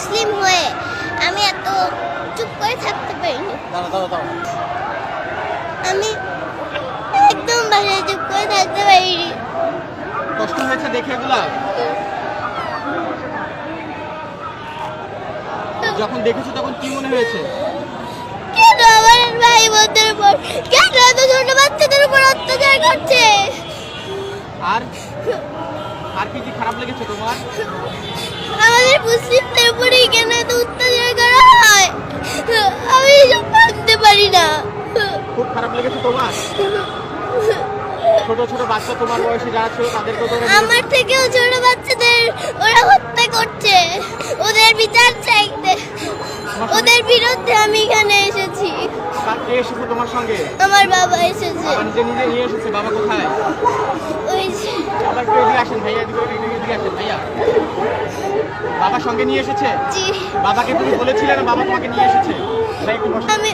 মুসলিম হয়ে আমি এত চুপ করে থাকতে পারিনি। আমি একদম বাসায় চুপ করে থাকতে পারিনি। কষ্ট হয়েছে দেখে এগুলা? যখন দেখেছ তখন কি মনে হয়েছে? কেন আমার ভাই বোনদের উপর কেন এত ছোট বাচ্চাদের উপর অত্যাচার করছে? আর আর কি কি খারাপ লেগেছে তোমার? আমাদের তোমার? ছোট ছোট বাচ্চা তোমার বয়সে যারা ছিল তাদেরকে তো আমার থেকেও ছোট বাচ্চাদের ওরা হত্যা করছে। ওদের বিচার চাইতে। ওদের বিরুদ্ধে আমি এখানে এসেছি। কে এসেছে তোমার সঙ্গে? আমার বাবা এসেছে। নিজে নিজে নিয়ে এসেছে বাবা কোথায়? ওই যে বাবা একটু এদিকে আসেন ভাইয়া এদিকে এদিকে এদিকে আসেন ভাইয়া। বাবা সঙ্গে নিয়ে এসেছে? জি। বাবাকে তুমি বলেছিলে না বাবা তোমাকে নিয়ে এসেছে। আমি